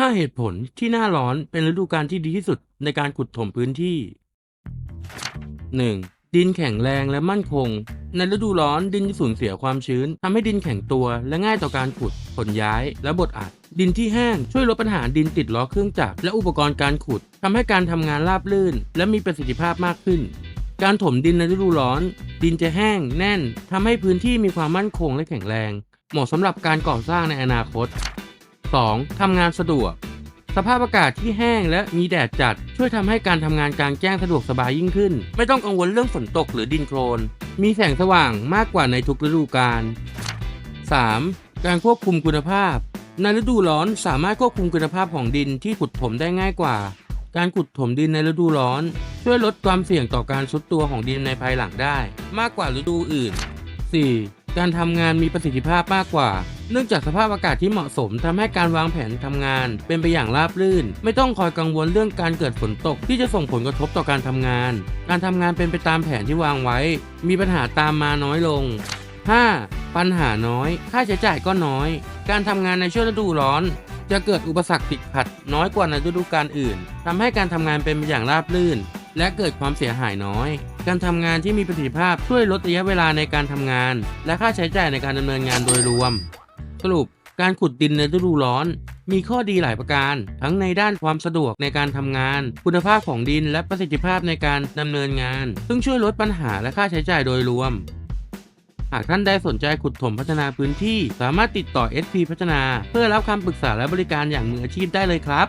5 เหตุผลที่หน้าร้อนเป็นฤดูกาลที่ดีที่สุดในการขุดถมพื้นที่ 1. ดินแข็งแรงและมั่นคง ในฤดูร้อนดินจะสูญเสียความชื้นทำให้ดินแข็งตัวและง่ายต่อการขุดขนย้าย และบดอัด ดินที่แห้งช่วยลดปัญหาดินติดล้อเครื่องจักรและอุปกรณ์การขุดทำให้การทำงานราบรื่น และมีประสิทธิภาพมากขึ้น การถมดินในฤดูร้อน ดินจะแห้ง แน่นทำให้พื้นที่มีความมั่นคงและแข็งแรง เหมาะสำหรับการก่อสร้างในอนาคต 2. ทำงานสะดวก สภาพอากาศที่แห้งและมีแดดจัด ช่วยทำให้การทำงานกลางแจ้งสะดวกสบายยิ่งขึ้น ไม่ต้องกังวลเรื่องฝนตกหรือดินโคลน มีแสงสว่างมากกว่าในทุกฤดูกาล 3. การควบคุมคุณภาพ ในฤดูร้อนสามารถควบคุมคุณภาพของดินที่ขุดถมได้ง่ายกว่า การขุดถมดินในฤดูร้อน ช่วยลดความเสี่ยงต่อการทรุดตัวของดินในภายหลังได้ มากกว่าฤดูอื่น 4. การทำงานมีประสิทธิภาพมากกว่า เนื่องจากสภาพอากาศที่เหมาะสมทำให้การวางแผนทำงาน เป็นไปอย่างราบรื่น ไม่ต้องคอยกังวลเรื่องการเกิดฝนตกที่จะส่งผลกระทบต่อการทำงาน การทำงานเป็นไปตามแผนที่วางไว้ มีปัญหาตามมาน้อยลง 5. ปัญหาน้อย ค่าใช้จ่ายก็น้อย การทำงานในช่วงฤดูร้อน จะเกิดอุปสรรคติดขัดน้อยกว่าในฤดูกาลอื่นทำให้การทำงานเป็นไปอย่างราบรื่น และเกิดความเสียหายน้อย การทำงานที่มีประสิทธิภาพช่วยลดระยะเวลาในการทำงาน และค่าใช้จ่ายในการดำเนินงานโดยรวม สรุปการขุดดินในฤดูร้อน มีข้อดีหลายประการ ทั้งในด้านความสะดวกในการทำงาน คุณภาพของดินและประสิทธิภาพในการดำเนินงาน ซึ่งช่วยลดปัญหาและค่าใช้จ่ายโดยรวม หากท่านได้สนใจขุดถมพัฒนาพื้นที่ สามารถติดต่อ SP พัฒนา เพื่อรับคำปรึกษาและบริการอย่างมืออาชีพได้เลยครับ